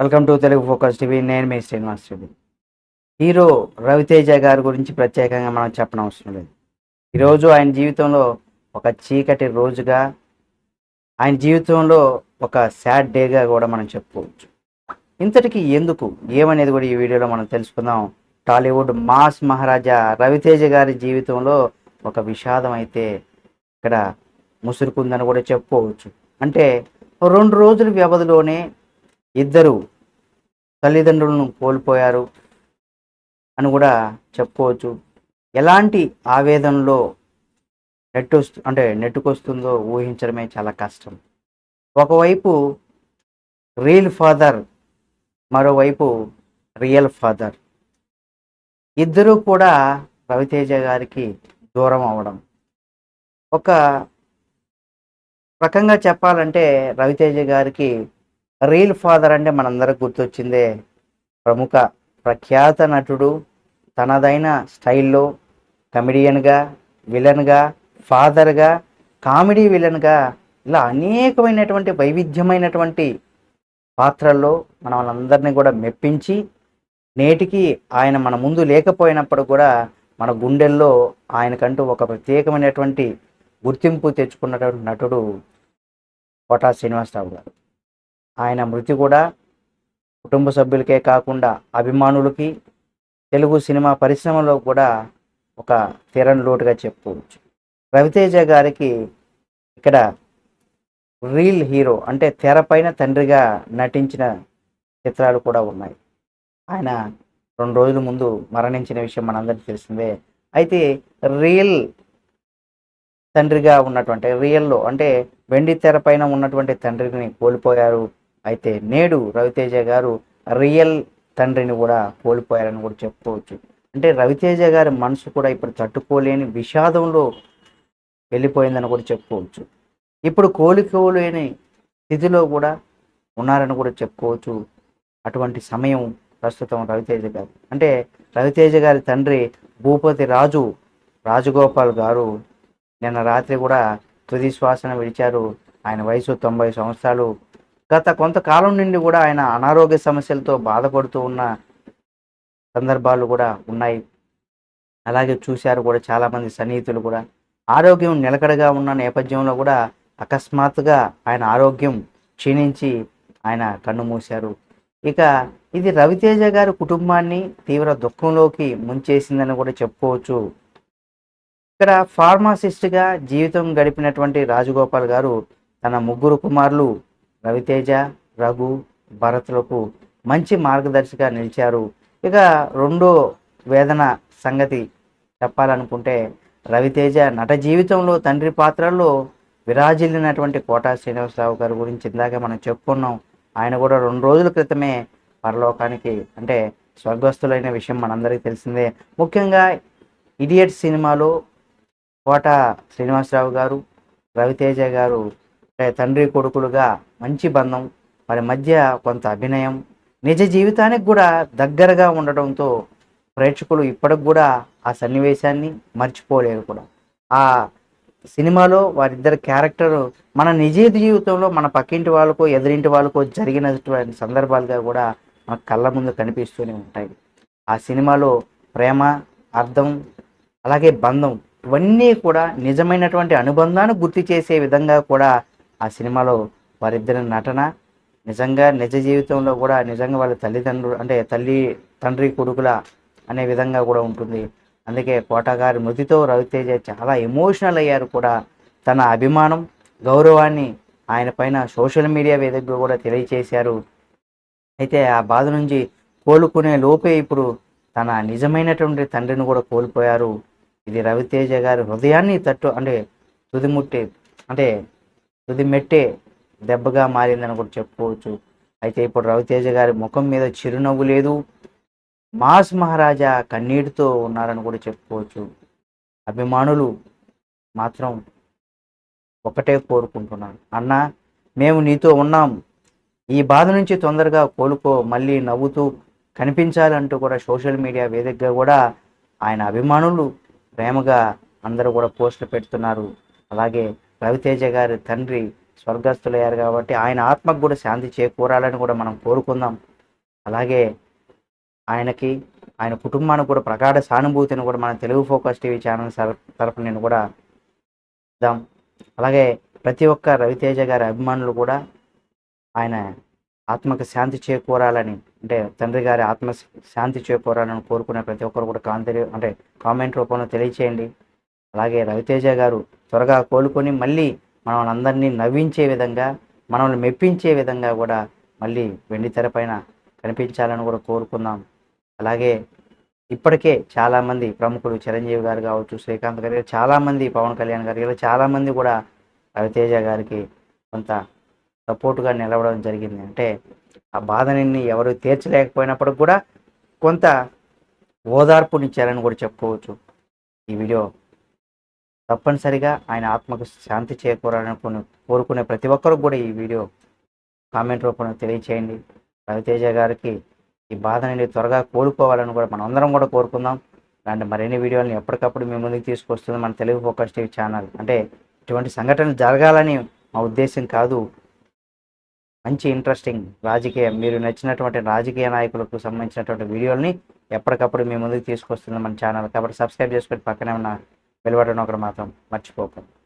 Welcome to Telugu focus TV. నేను మీ Srinivas Reddy. Hero Raviteja గారి గురించి ప్రత్యేకంగా మనం చెప్పనవసరం లేదు. ఈరోజు ఆయన జీవితంలో ఒక చీకటి రోజుగా ఆయన జీవితంలో ఒక సాడ్ డేగా కూడా మనం చెప్పుకోవచ్చు. ఇంతటికి ఎందుకు? ఏమనేది కూడా ఈ వీడియోలో మనం తెలుసుకుందాం. టాలీవుడ్ మాస్ మహారాజా రవితేజ గారి జీవితంలో ఒక విషాదం అయితే ఇక్కడ ముసురుకుందని కూడా చెప్పుకోవచ్చు. అంటే రెండు రోజుల వ్యవధిలోనే ఇద్దరు తల్లిదండ్రులను కోల్పోయారు అని కూడా చెప్పుకోవచ్చు. ఎలాంటి ఆవేదనలో నెట్టు అంటే నెట్టుకొస్తుందో ఊహించడమే చాలా కష్టం. ఒకవైపు రియల్ ఫాదర్ మరోవైపు రియల్ ఫాదర్. ఇద్దరూ కూడా రవితేజ గారికి దూరం అవడం ఒక రకంగా చెప్పాలంటే రవితేజ గారికి రియల్ ఫాదర్ అంటే మనందరికి గుర్తొచ్చిందే. ప్రముఖ ప్రఖ్యాత నటుడు తనదైన స్టైల్లో కమెడియన్గా విలన్గా ఫాదర్గా కామెడీ విలన్గా ఇలా అనేకమైనటువంటి వైవిధ్యమైనటువంటి పాత్రల్లో మన వాళ్ళందరినీ కూడా మెప్పించి నేటికి ఆయన మన ముందు లేకపోయినప్పుడు కూడా మన గుండెల్లో ఆయనకంటూ ఒక ప్రత్యేకమైనటువంటి గుర్తింపు తెచ్చుకున్నటువంటి నటుడు కోటా శ్రీనివాసరావు గారు. ఆయన మృతి కూడా కుటుంబ సభ్యులకే కాకుండా అభిమానులకి తెలుగు సినిమా పరిశ్రమలో కూడా ఒక తీరని లోటుగా చెప్పుకోవచ్చు. రవితేజ గారికి ఇక్కడ రీల్ హీరో అంటే తెరపైన తండ్రిగా నటించిన చిత్రాలు కూడా ఉన్నాయి. ఆయన రెండు రోజుల ముందు మరణించిన విషయం మనందరికీ తెలిసిందే. అయితే రియల్ తండ్రిగా ఉన్నటువంటి రియల్లో అంటే వెండి తెర పైన ఉన్నటువంటి తండ్రిని కోల్పోయారు. అయితే నేడు రవితేజ గారు రియల్ తండ్రిని కూడా కోల్పోయారని కూడా చెప్పుకోవచ్చు. అంటే రవితేజ గారి మనసు కూడా ఇప్పుడు తట్టుకోలేని విషాదంలో వెళ్ళిపోయిందని కూడా చెప్పుకోవచ్చు. ఇప్పుడు కోలుకోలేని స్థితిలో కూడా ఉన్నారని కూడా చెప్పుకోవచ్చు. అటువంటి సమయం ప్రస్తుతం రవితేజ గారు. అంటే రవితేజ గారి తండ్రి భూపతి రాజు రాజగోపాల్ గారు నిన్న రాత్రి కూడా తుది శ్వాసన విడిచారు. ఆయన వయసు తొంభై సంవత్సరాలు. గత కొంతకాలం నుండి కూడా ఆయన అనారోగ్య సమస్యలతో బాధపడుతూ ఉన్న సందర్భాలు కూడా ఉన్నాయి. అలాగే చూశారు కూడా చాలామంది సన్నిహితులు కూడా. ఆరోగ్యం నిలకడగా ఉన్న నేపథ్యంలో కూడా అకస్మాత్తుగా ఆయన ఆరోగ్యం క్షీణించి ఆయన కన్ను మూశారు. ఇక ఇది రవితేజ గారి కుటుంబాన్ని తీవ్ర దుఃఖంలోకి ముంచేసిందని కూడా చెప్పుకోవచ్చు. ఇక్కడ ఫార్మాసిస్ట్గా జీవితం గడిపినటువంటి రాజగోపాల్ గారు తన ముగ్గురు కుమారులు రవితేజ రఘు భరత్లకు మంచి మార్గదర్శిగా నిలిచారు. ఇక రెండో వేదన సంగతి చెప్పాలనుకుంటే రవితేజ నట జీవితంలో తండ్రి పాత్రల్లో విరాజిల్లినటువంటి కోటా శ్రీనివాసరావు గారి గురించి ఇందాక మనం చెప్పుకున్నాం. ఆయన కూడా రెండు రోజుల క్రితమే పరలోకానికి అంటే స్వర్గస్థులైన విషయం మనందరికీ తెలిసిందే. ముఖ్యంగా ఇడియట్ సినిమాలో కోట శ్రీనివాసరావు గారు రవితేజ గారు తండ్రి కొడుకులుగా మంచి బంధం వారి మధ్య కొంత అభినయం నిజ జీవితానికి కూడా దగ్గరగా ఉండడంతో ప్రేక్షకులు ఇప్పటికి కూడా ఆ సన్నివేశాన్ని మర్చిపోలేరు కూడా. ఆ సినిమాలో వారిద్దరి క్యారెక్టర్ మన నిజ జీవితంలో మన పక్కింటి వాళ్ళకో ఎదురింటి వాళ్ళకో జరిగినటువంటి సందర్భాలుగా కూడా మన కళ్ళ ముందు కనిపిస్తూనే ఉంటాయి. ఆ సినిమాలో ప్రేమ అర్థం అలాగే బంధం ఇవన్నీ కూడా నిజమైనటువంటి అనుబంధాన్ని గుర్తు చేసే విధంగా కూడా ఆ సినిమాలో వారిద్దరి నటన నిజంగా నిజ జీవితంలో కూడా నిజంగా వాళ్ళ తల్లిదండ్రులు అంటే తల్లి తండ్రి కొడుకుల అనే విధంగా కూడా ఉంటుంది. అందుకే కోటగారి మృతితో రవితేజ చాలా ఎమోషనల్ అయ్యారు కూడా. తన అభిమానం గౌరవాన్ని ఆయన పైన సోషల్ మీడియా వేదికగా కూడా తెలియచేశారు. అయితే ఆ బాధ నుంచి కోలుకునే లోపే ఇప్పుడు తన నిజమైనటువంటి తండ్రిని కూడా కోల్పోయారు. ఇది రవితేజ గారి హృదయాన్ని తట్టు అంటే తుదిముట్టే అంటే తుది మెట్టే దెబ్బగా మారిందని కూడా చెప్పుకోవచ్చు. అయితే ఇప్పుడు రవితేజ గారి ముఖం మీద చిరునవ్వు లేదు. మాస్ మహారాజా కన్నీటితో ఉన్నారని కూడా చెప్పుకోవచ్చు. అభిమానులు మాత్రం ఒకటే కోరుకుంటున్నాను అన్న మేము నీతో ఉన్నాం. ఈ బాధ నుంచి తొందరగా కోలుకో మళ్ళీ నవ్వుతూ కనిపించాలంటూ కూడా సోషల్ మీడియా వేదికగా కూడా ఆయన అభిమానులు ప్రేమగా అందరూ కూడా పోస్టులు పెడుతున్నారు. అలాగే రవితేజ గారి తండ్రి స్వర్గస్థులయ్యారు కాబట్టి ఆయన ఆత్మకు కూడా శాంతి చేకూరాలని కూడా మనం కోరుకుందాం. అలాగే ఆయనకి ఆయన కుటుంబానికి కూడా ప్రగాఢ సానుభూతిని కూడా మన తెలుగు ఫోకస్ టీవీ ఛానల్ తరపున నేను కూడా ఇద్దాం. అలాగే ప్రతి ఒక్క రవితేజ గారి అభిమానులు కూడా ఆయన ఆత్మకు శాంతి చేకూరాలని అంటే తండ్రి గారి ఆత్మ శాంతి చేకూరాలని కోరుకునే ప్రతి ఒక్కరు కూడా కాంతి అంటే కామెంట్ రూపంలో తెలియచేయండి. అలాగే రవితేజ గారు త్వరగా కోలుకొని మళ్ళీ మనల్ని అందరినీ నవ్వించే విధంగా మనల్ని మెప్పించే విధంగా కూడా మళ్ళీ వెండి తెర పైన కనిపించాలని కూడా కోరుకుందాం. అలాగే ఇప్పటికే చాలామంది ప్రముఖులు చిరంజీవి గారు కావచ్చు శ్రీకాంత్ గారు చాలామంది పవన్ కళ్యాణ్ గారు ఇలా చాలామంది కూడా రవితేజ గారికి కొంత సపోర్టుగా నిలవడం జరిగింది. అంటే ఆ బాధని ఎవరు తీర్చలేకపోయినప్పటికి కూడా కొంత ఓదార్పునిచ్చారని కూడా చెప్పుకోవచ్చు. ఈ వీడియో తప్పనిసరిగా ఆయన ఆత్మకు శాంతి చేకూరాలనుకుని కొన్ని కోరుకునే ప్రతి ఒక్కరు కూడా ఈ వీడియో కామెంట్ రూపంలో తెలియచేయండి. రవితేజ గారికి ఈ బాధ నుండి త్వరగా కోలుకోవాలని కూడా మనం అందరం కూడా కోరుకుందాం. ఇలాంటి మరిన్ని వీడియోలను ఎప్పటికప్పుడు మీ ముందుకు తీసుకొస్తుంది మన తెలుగు ఫోకస్ టీవీ ఛానల్. అంటే ఇటువంటి సంఘటనలు జరగాలని మా ఉద్దేశం కాదు. మంచి ఇంట్రెస్టింగ్ రాజకీయ మీరు నచ్చినటువంటి రాజకీయ నాయకులకు సంబంధించినటువంటి వీడియోల్ని ఎప్పటికప్పుడు మీ ముందుకు తీసుకొస్తుంది మన ఛానల్. కాబట్టి సబ్స్క్రైబ్ చేసుకొని పక్కనే ఉన్న వెలువడడం ఒకటి మాత్రం మర్చిపోకండి.